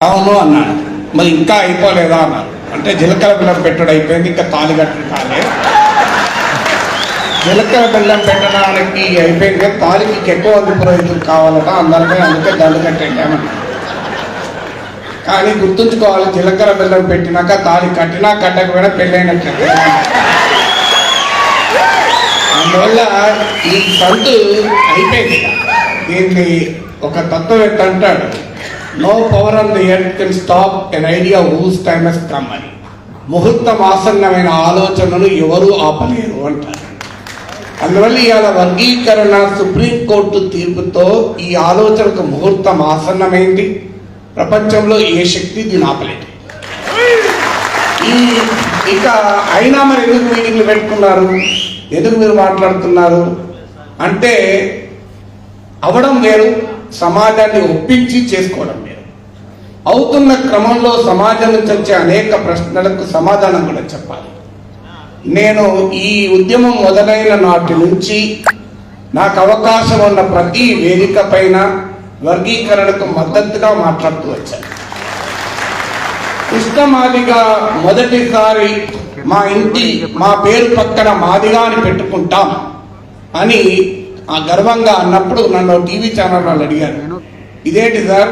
అవును అన్నాడు. మరి ఇంకా అయిపోలేదా అన్నాడు. అంటే జీలకర్ర బెల్లం పెట్టడం అయిపోయింది ఇంకా తాళి కట్టడం కాలే. జీలకర్ర బెల్లం పెట్టడానికి అయిపోయింది కానీ తాళికి ఎక్కువ మంది పురోహితులు కావాలట అందరికీ అందుకే దండు కట్టేటామన్నారు కానీ గుర్తుంచుకోవాలి జీలకర్ర బెల్లం పెట్టినాక తాళి కట్టినా కట్టకపోయినా పెళ్ళైనట్టు అందువల్ల ఈ సంతు అయిపోయింది. దీన్ని ఒక తత్వవేత్త అంటాడు no power on the earth can stop an idea whose time has come అని ముహూర్తం ఆసన్నమైన ఆలోచనలు ఎవరూ ఆపలేరు అంటారు. అందువల్ల ఇవాళ వర్గీకరణ సుప్రీంకోర్టు తీర్పుతో ఈ ఆలోచనకు ముహూర్తం ఆసన్నమైంది. ప్రపంచంలో ఏ శక్తి దీన్ని ఆపలేదు. ఈ ఇక అయినా మరి ఎందుకు మీటింగ్లు పెట్టుకున్నారు? ఎందుకు మీరు మాట్లాడుతున్నారు? అంటే అవడం వేరు. సమాజాన్ని ఒప్పించి చేసుకోవడం వేరు అవుతున్న క్రమంలో సమాజం నుంచి వచ్చే అనేక ప్రశ్నలకు సమాధానం కూడా చెప్పాలి. నేను ఈ ఉద్యమం మొదలైన నాటి నుంచి నాకు అవకాశం ఉన్న ప్రతి వేదిక పైన వర్గీకరణకు మద్దతుగా మాట్లాడుతూ వచ్చాను. ఇష్టమాదిగా మొదటిసారి మా ఇంటి మా పేరు పక్కన మాదిగా అని పెట్టుకుంటాం అని ఆ గర్వంగా అన్నప్పుడు నన్ను టీవీ ఛానల్ వాళ్ళు అడిగారు. ఇదేంటి సార్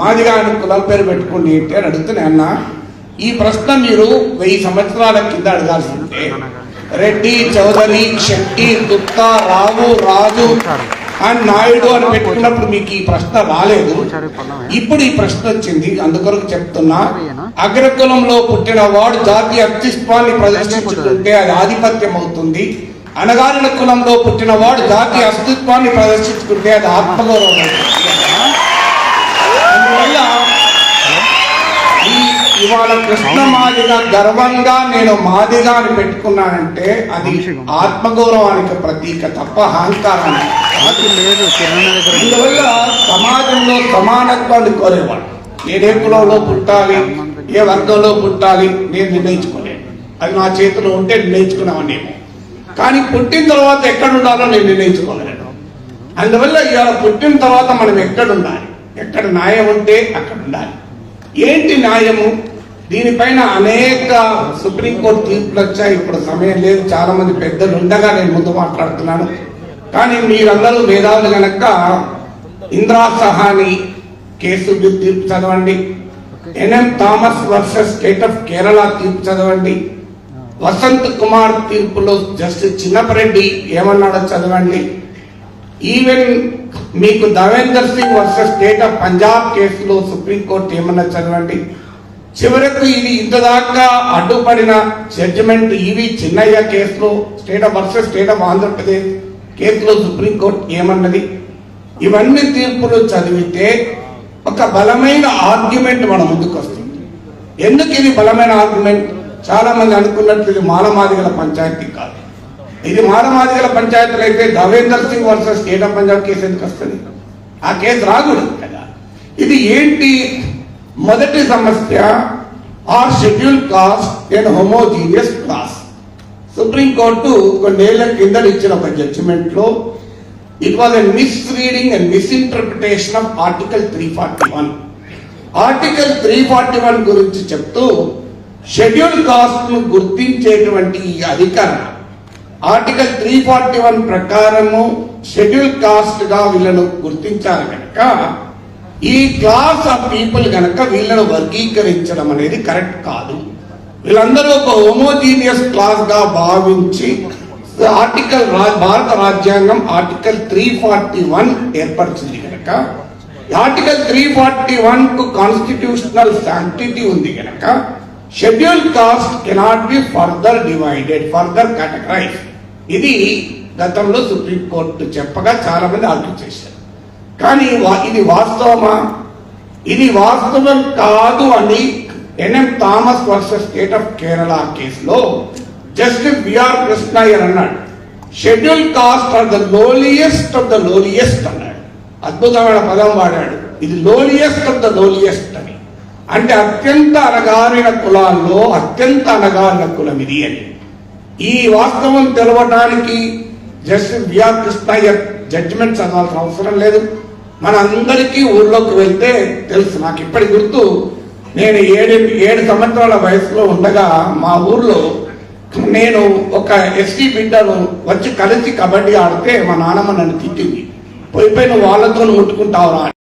మాదిగా అని కులం పేరు పెట్టుకోండి ఏంటి అని అడుగుతూనే అన్న ఈ ప్రశ్న మీరు వెయ్యి సంవత్సరాల కింద అడగాల్సి ఉంటే రెడ్డి చౌదరి శెట్టి గుప్తా రావు రాజు అండ్ నాయుడు అని పెట్టుకున్నప్పుడు మీకు ఈ ప్రశ్న రాలేదు. ఇప్పుడు ఈ ప్రశ్న వచ్చింది. అందుకొరకు చెప్తున్నా అగ్రకులంలో పుట్టిన వాడు జాతీయ అస్తిత్వాన్ని ప్రదర్శించుకుంటే అది ఆధిపత్యం అవుతుంది. అణగారిన కులంలో పుట్టిన వాడు జాతీయ అస్తిత్వాన్ని ప్రదర్శించుకుంటే అది ఆత్మగౌరవం అందువల్ల ఈ ఇవాళ కృష్ణ మాదిగా గర్వంగా నేను మాదిగా అని పెట్టుకున్నానంటే అది ఆత్మగౌరవానికి ప్రతీక తప్ప అహంకారానికి దగ్గర అందువల్ల సమాజంలో సమానత్వాన్ని కోరేవాడు. నేను కులంలో పుట్టాలి ఏ వర్గంలో పుట్టాలి నేను నిర్ణయించుకోలేను అది నా చేతిలో ఉంటే నిర్ణయించుకున్నామనేమో కానీ పుట్టిన తర్వాత ఎక్కడ ఉండాలో నేను నిర్ణయించుకోగలను అందువల్ల ఇవాళ పుట్టిన తర్వాత మనం ఎక్కడ ఉండాలి ఎక్కడ న్యాయం ఉంటే అక్కడ ఉండాలి. ఏంటి న్యాయము? దీనిపైన అనేక సుప్రీంకోర్టు తీర్పులు వచ్చాయి. ఇప్పుడు సమయం లేదు. చాలా మంది పెద్దలు ఉండగా నేను ముందు మాట్లాడుతున్నాను. కానీ మీరందరూ వేదాలు గనక ఇంద్రా సహాని కేసు తీర్పు చదవండి. NM Thomas versus State of Kerala తీర్పు చదవండి. వసంత్ కుమార్ తీర్పులో జస్టిస్ చిన్నపరెడ్డి ఏమన్నాడో చదవండి. ఈవెన్ మీకు Davinder Singh versus State of Punjab కేసులో సుప్రీంకోర్టు ఏమన్నా చదవండి. చివరకు ఇది ఇంతదాకా అడ్డుపడిన జడ్జిమెంట్ ఈవి చిన్నయ్య కేసులో State of versus State of Andhra Pradesh కేసులో సుప్రీంకోర్టు ఏమన్నది. ఇవన్నీ తీర్పులు చదివితే ఒక బలమైన ఆర్గ్యుమెంట్ మన ముందుకు వస్తుంది ఎందుకు ఇది బలమైన ఆర్గ్యుమెంట్ చాలా మంది అనుకున్నట్లు ఇది మానమాదిగల పంచాయతీ కాదు. ఇది మానమాదిగల పంచాయతీలు అయితే Davinder Singh versus State of Punjab case ఎందుకు వస్తుంది? ఆ కేసు రాకూడదు కదా. ఇది ఏంటి? మొదటి సమస్య are schedule caste and homogeneous class. Supreme Court కొన్నేళ్ళ కింద ఇచ్చిన ఒక జడ్జిమెంట్లో it was a misreading and misinterpretation of article three forty one article three forty one గురించి చెప్తూ షెడ్యూల్ కాస్ట్ను గుర్తించేటువంటి ఈ అధికారం ఆర్టికల్ త్రీ ఫార్టీ వన్ ప్రకారము షెడ్యూల్ కాస్ట్గా వీళ్ళను గుర్తించాలి కనుక ఈ క్లాస్ ఆఫ్ పీపుల్ కనుక వీళ్ళను వర్గీకరించడం అనేది కరెక్ట్ కాదు. వీళ్ళందరూ ఒక హోమోజీనియస్ క్లాస్గా భావించి ఆర్టికల్ రా- భారత రాజ్యాంగం ఆర్టికల్ త్రీ ఫార్టీ వన్ ఏర్పరిచింది కనుక ఆర్టికల్ త్రీ ఫార్టీ వన్కు కాన్స్టిట్యూషనల్ శాంక్టిటీ ఉంది కనుక schedule caste cannot be further divided further categorise ఇది గతంలో సుప్రీంకోర్టు చెప్పగా చాలా మంది ఆర్గ్యూ చేశారు. కానీ వా- ఇది వాస్తవమా? ఇది వాస్తవం కాదు అని NM Thomas versus State of Kerala కేసులో జస్టిస్ బిఆర్ కృష్ణయ్యర్ అన్నాడు. Schedule caste are the lowliest of the lowliest అన్నాడు. అద్భుతమైన పదం వాడాడు. ఇది లోలియెస్ట్ ఆఫ్ ద లోలియెస్ట్ అంటే అత్యంత అనగారిన కులాల్లో అత్యంత అనగారిన కులం ఇది అని. ఈ వాస్తవం తెలవడానికి జస్టిస్ బిఆర్ కృష్ణయ్య జడ్జిమెంట్ చదవాల్సిన అవసరం లేదు. మన అందరికీ ఊర్లోకి వెళ్తే తెలుసు నాకు ఇప్పటి గుర్తు. నేను ఏడు ఏడు సంవత్సరాల వయసులో ఉండగా మా ఊర్లో నేను ఒక ఎస్టీ బిడ్డను వచ్చి కలిసి కబడ్డీ ఆడితే మా నాన్నమ్మ నన్ను తిట్టింది. పోయిపోయిన వాళ్ళతో ముట్టుకుంటావురా అని.